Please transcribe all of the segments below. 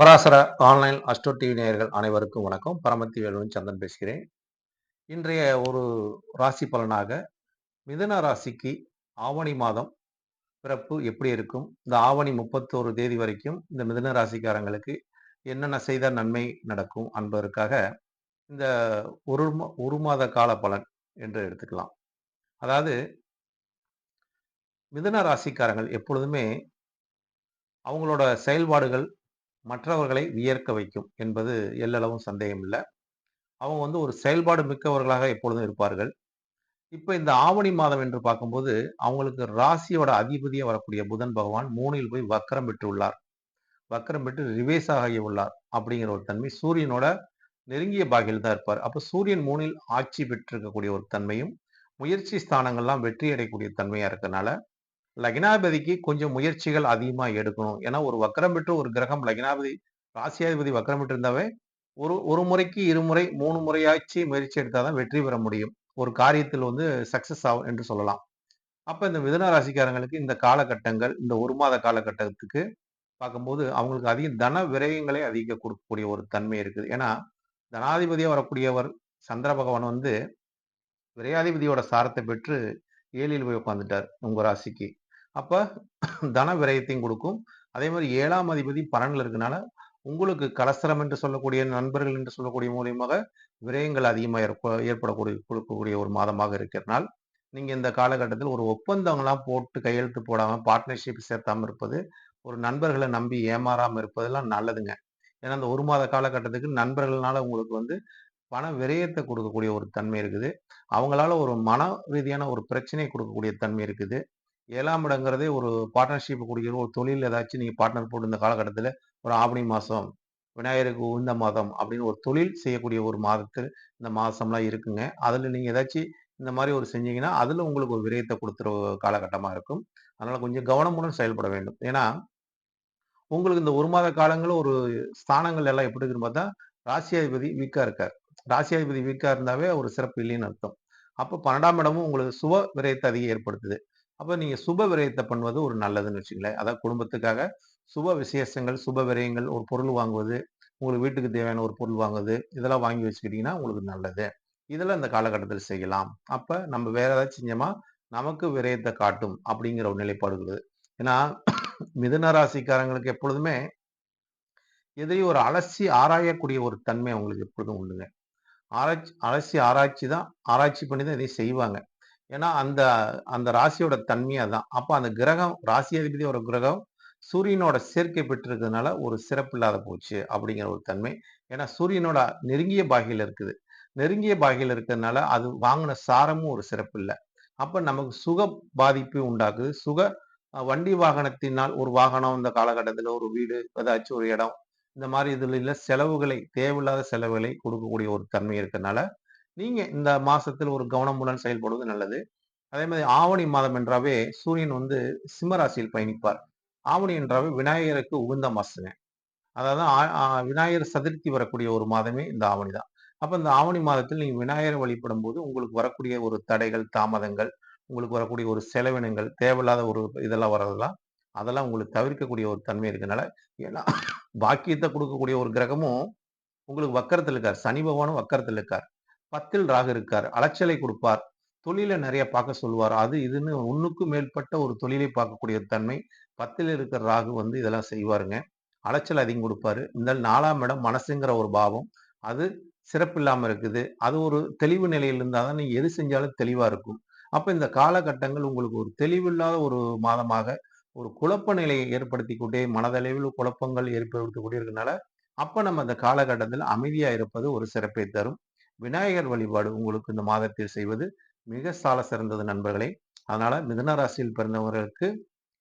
Parasara online astro TV நேயர்கள் அனைவருக்கும் வணக்கம். பரமத்தி வேலுவன் சந்தன் பேசுகிறேன். இன்றைய ஒரு ராசி பலனாக மிதன ராசிக்கு ஆவணி மாதம் பிறப்பு எப்படி இருக்கும்? இந்த ஆவணி முப்பத்தோரு தேதி வரைக்கும் இந்த மிதன ராசிக்காரங்களுக்கு என்னென்ன செய்த நன்மை நடக்கும் என்பதற்காக இந்த ஒரு ஒரு மாத கால பலன் என்று எடுத்துக்கலாம். அதாவது மிதன ராசிக்காரங்கள் எப்பொழுதுமே அவங்களோட செயல்பாடுகள் மற்றவர்களை வியர்க்க வைக்கும் என்பது எல்லளவும் சந்தேகம் இல்லை அவங்க வந்து ஒரு செயல்பாடு மிக்கவர்களாக எப்பொழுதும் இருப்பார்கள். இப்ப இந்த ஆவணி மாதம் என்று பார்க்கும்போது அவங்களுக்கு ராசியோட அதிபதியா வரக்கூடிய புதன் பகவான் மூணில் போய் வக்கரம் பெற்றுள்ளார் வக்கரம் பெற்று ரிவேஸ் ஆகி உள்ளார் அப்படிங்கிற ஒரு தன்மை. சூரியனோட நெருங்கிய பாகையில் தான் இருப்பார். அப்ப சூரியன் மூணில் ஆட்சி பெற்றிருக்கக்கூடிய ஒரு தன்மையும் முயற்சி ஸ்தானங்கள்லாம் வெற்றி அடையக்கூடிய தன்மையா இருக்கனால லக்னாபதிக்கு கொஞ்சம் முயற்சிகள் அதிகமா எடுக்கணும். ஏன்னா ஒரு வக்கரம் பெற்று ஒரு கிரகம் லக்னாபதி ராசியாதிபதி வக்கரம் பெற்று இருந்தாவே ஒரு ஒரு முறைக்கு இருமுறை மூணு முறையாச்சு முயற்சி எடுத்தாதான் வெற்றி பெற முடியும். ஒரு காரியத்தில் வந்து சக்சஸ் ஆகும் என்று சொல்லலாம். அப்ப இந்த மிதுன ராசிக்காரங்களுக்கு இந்த காலகட்டங்கள் இந்த ஒரு மாத காலகட்டத்துக்கு பார்க்கும்போது அவங்களுக்கு அதிக தன விரயங்களை அதிக கொடுக்கக்கூடிய ஒரு தன்மை இருக்குது. ஏன்னா தனாதிபதியாக வரக்கூடியவர் சந்திர பகவான் வந்து விரையாதிபதியோட சாரத்தை பெற்று ஏழில் போய் உட்காந்துட்டார் உங்க ராசிக்கு. அப்ப தன விரயத்தையும் கொடுக்கும். அதே மாதிரி ஏழாம் அதிபதி பலனில் இருக்கனால உங்களுக்கு கலசரம் என்று சொல்லக்கூடிய நண்பர்கள் என்று சொல்லக்கூடிய மூலியமாக விரயங்கள் அதிகமாக ஏற்ப- ஏற்படக்கூடிய கொடுக்கக்கூடிய ஒரு மாதமாக இருக்கிறனால் நீங்கள் இந்த காலகட்டத்தில் ஒரு ஒப்பந்தங்கள்லாம் போட்டு கையெழுத்து போடாமல் பார்ட்னர்ஷிப் சேர்த்தாம இருப்பது ஒரு நண்பர்களை நம்பி ஏமாறாம இருப்பதெல்லாம் நல்லதுங்க. ஏன்னா அந்த ஒரு மாத காலகட்டத்துக்கு நண்பர்களால் உங்களுக்கு வந்து பண விரயத்தை கொடுக்கக்கூடிய ஒரு தன்மை இருக்குது. அவங்களால ஒரு மன ரீதியான ஒரு பிரச்சனையை கொடுக்கக்கூடிய தன்மை இருக்குது. ஏழாம் இடங்கிறதே ஒரு பார்ட்னர்ஷிப் கொடுக்கிற ஒரு தொழில் ஏதாச்சும் நீங்கள் பார்ட்னர் போட்டு இந்த காலகட்டத்தில் ஒரு ஆவணி மாதம் விநாயகருக்கு உந்த மாதம் அப்படின்னு ஒரு தொழில் செய்யக்கூடிய ஒரு மாதத்தில் இந்த மாதம்லாம் இருக்குங்க. அதில் நீங்கள் ஏதாச்சும் இந்த மாதிரி ஒரு செஞ்சீங்கன்னா அதில் உங்களுக்கு ஒரு விரயத்தை கொடுத்துற காலகட்டமாக இருக்கும். அதனால் கொஞ்சம் கவனமுடன் செயல்பட வேண்டும். ஏன்னா உங்களுக்கு இந்த ஒரு மாத காலங்களும் ஒரு ஸ்தானங்கள் எல்லாம் எப்படி இருக்குன்னு பார்த்தா ராசியாதிபதி வீக்காக இருக்கார். ராசியாதிபதி வீக்காக இருந்தாவே ஒரு சிறப்பு இல்லைன்னு அர்த்தம். அப்போ பன்னெண்டாம் இடமும் உங்களுக்கு சுப விரயத்தை அதிகம் ஏற்படுத்துது. அப்போ நீங்கள் சுப விரயத்தை பண்ணுவது ஒரு நல்லதுன்னு வச்சுங்களேன் அதாவது குடும்பத்துக்காக சுப விசேஷங்கள் சுப விரயங்கள் ஒரு பொருள் வாங்குவது உங்களுக்கு வீட்டுக்கு தேவையான ஒரு பொருள் வாங்குவது இதெல்லாம் வாங்கி வச்சுக்கிட்டீங்கன்னா உங்களுக்கு நல்லது. இதெல்லாம் இந்த காலகட்டத்தில் செய்யலாம். அப்போ நம்ம வேற ஏதாவது செஞ்சோமா நமக்கு விரயத்தை காட்டும் அப்படிங்கிற ஒரு நிலைப்பாடு ஏன்னா மிதுன ராசிக்காரங்களுக்கு எப்பொழுதுமே எதையும் ஒரு அலசி ஆராயக்கூடிய ஒரு தன்மை அவங்களுக்கு எப்பொழுதும் உண்டுங்க. ஆராய்ச்சி அலசி ஆராய்ச்சி தான் ஆராய்ச்சி பண்ணி தான் இதையும் செய்வாங்க. ஏன்னா அந்த அந்த ராசியோட தன்மையை தான் அப்போ அந்த கிரகம் ராசியாதிபதி ஒரு கிரகம் சூரியனோட சேர்க்கை பெற்றிருக்கிறதுனால ஒரு சிறப்பு இல்லாத போச்சு அப்படிங்கிற ஒரு தன்மை. ஏன்னா சூரியனோட நெருங்கிய பாகையில் இருக்குது. நெருங்கிய பாகையில் இருக்கிறதுனால அது வாங்கின சாரமும் ஒரு சிறப்பு இல்லை. அப்போ நமக்கு சுக பாதிப்பு உண்டாக்குது. சுக வண்டி வாகனத்தினால் ஒரு வாகனம் இந்த காலகட்டத்தில் ஒரு வீடு ஏதாச்சும் ஒரு இடம் இந்த மாதிரி இதில் செலவுகளை தேவையில்லாத செலவுகளை கொடுக்கக்கூடிய ஒரு தன்மை இருக்கிறதுனால நீங்க இந்த மாசத்தில் ஒரு கவனமுடன் செயல்படுவது நல்லது. அதே மாதிரி ஆவணி மாதம் என்றாவே சூரியன் வந்து சிம்மராசியில் பயணிப்பார். ஆவணி என்றாவே விநாயகருக்கு உகந்த மாசங்க. அதாவது விநாயகர் சதுர்த்தி வரக்கூடிய ஒரு மாதமே இந்த ஆவணி தான். அப்ப இந்த ஆவணி மாதத்தில் நீங்க விநாயகர் வழிபடும் போது உங்களுக்கு வரக்கூடிய ஒரு தடைகள் தாமதங்கள் உங்களுக்கு வரக்கூடிய ஒரு செலவினங்கள் தேவையில்லாத ஒரு இதெல்லாம் வர்றதெல்லாம் அதெல்லாம் உங்களுக்கு தவிர்க்கக்கூடிய ஒரு தன்மை இருக்கனால ஏன்னா பாக்கியத்தை கொடுக்கக்கூடிய ஒரு கிரகமும் உங்களுக்கு வக்கரத்தில் இருக்கார். சனி பகவானும் வக்கரத்தில் இருக்கார். பத்தில் ராகு இருக்கார். அலைச்சலை கொடுப்பார். தொழிலை நிறைய பார்க்க சொல்லுவார் அது இதுன்னு ஒண்ணுக்கும் மேற்பட்ட ஒரு தொழிலை பார்க்கக்கூடிய தன்மை பத்தில் இருக்கிற ராகு வந்து இதெல்லாம் செய்வாருங்க. அலைச்சல் அதிகம் கொடுப்பாரு. இந்த நாலாம் இடம் மனசுங்கிற ஒரு பாவம். அது சிறப்பு இல்லாமல் இருக்குது. அது ஒரு தெளிவு நிலையில் இருந்தால் தான் நீங்க எது செஞ்சாலும் தெளிவா இருக்கும். அப்ப இந்த காலகட்டங்கள் உங்களுக்கு ஒரு தெளிவில்லாத ஒரு மாதமாக ஒரு குழப்ப நிலையை ஏற்படுத்தி கொண்டே மனதளவில் குழப்பங்கள் ஏற்படுத்தக்கூடிய கொண்டே இருக்கனால அப்ப நம்ம அந்த காலகட்டத்தில் அமைதியா இருப்பது ஒரு சிறப்பை தரும். விநாயகர் வழிபாடு உங்களுக்கு இந்த மாதத்தில் செய்வது மிக சால சிறந்தது நண்பர்களே. அதனால மிதன ராசியில் பிறந்தவர்களுக்கு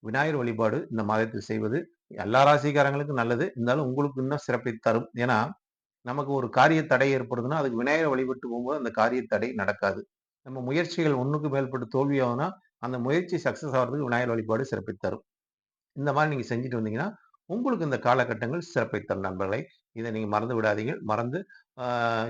விநாயகர் வழிபாடு இந்த மாதத்தில் செய்வது எல்லா ராசிக்காரங்களுக்கும் நல்லது. இருந்தாலும் உங்களுக்கு இன்னும் சிறப்பை தரும். ஏன்னா நமக்கு ஒரு காரிய தடை ஏற்படுதுன்னா அதுக்கு விநாயகர் வழிபட்டு போகும்போது அந்த காரிய தடை நடக்காது. நம்ம முயற்சிகள் ஒண்ணுக்கு மேற்பட்டு தோல்வியாகும்னா அந்த முயற்சி சக்சஸ் ஆகிறதுக்கு விநாயகர் வழிபாடு சிறப்பை தரும். இந்த மாதிரி நீங்க செஞ்சுட்டு வந்தீங்கன்னா உங்களுக்கு இந்த காலகட்டங்கள் சிறப்பை தரும் நண்பர்களை. இதை நீங்க மறந்து விடாதீங்க. மறந்து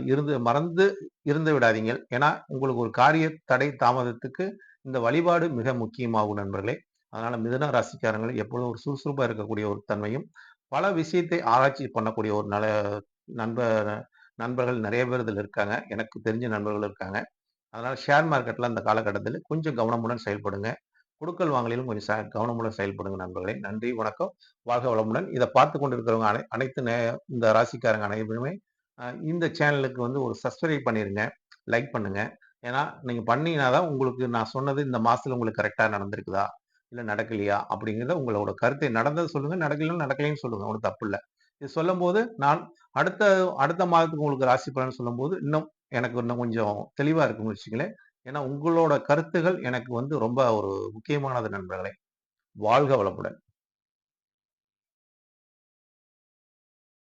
இருந்து மறந்து இருந்து விடாதீங்க ஏன்னா உங்களுக்கு ஒரு காரிய தடை தாமதத்துக்கு இந்த வழிபாடு மிக முக்கியமாகும் நண்பர்களே அதனால மிதுன ராசிக்காரங்கள் எப்பொழுதும் ஒரு சுறுசுறுப்பாக இருக்கக்கூடிய ஒரு தன்மையும் பல விஷயத்தை ஆராய்ச்சி பண்ணக்கூடிய ஒரு நல நண்பர் நண்பர்கள் நிறைய பேர் இதில் இருக்காங்க. எனக்கு தெரிஞ்ச நண்பர்கள் இருக்காங்க. அதனால ஷேர் மார்க்கெட்ல அந்த காலகட்டத்தில் கொஞ்சம் கவனமுடன் செயல்படுங்க. கொடுக்கல் வாங்கலிலும் கொஞ்சம் ச கவனமுடன் செயல்படுங்க நண்பர்களே. நன்றி, வணக்கம். வாழ்க வளமுடன். இதை பார்த்து கொண்டு கொண்டிருக்கிறவங்க அனை அனைத்து நே இந்த ராசிக்காரங்க அனைவருமே இந்த சேனலுக்கு வந்து ஒரு சப்ஸ்கிரைப் பண்ணிருங்க. லைக் பண்ணுங்க. ஏன்னா, நீங்கள் பண்ணீங்கன்னா தான் உங்களுக்கு நான் சொன்னது இந்த மாதத்தில் உங்களுக்கு கரெக்டாக நடந்திருக்குதா? இல்லை நடக்கலையா? அப்படிங்கிறத உங்களோட கருத்தை நடந்தது சொல்லுங்கள் நடக்கலன்னு நடக்கலைன்னு சொல்லுங்கள் ஒன்றும் தப்பு இல்லை இது சொல்லும்போது நான் அடுத்த அடுத்த மாதத்துக்கு உங்களுக்கு ராசி பலன் சொல்லும்போது, இன்னும் எனக்கு இன்னும் கொஞ்சம் தெளிவாக இருக்கும்னு வச்சுங்களேன் ஏன்னா, உங்களோட கருத்துகள் எனக்கு வந்து ரொம்ப ஒரு முக்கியமானது நண்பர்களே. வாழ்க வளமுடன்.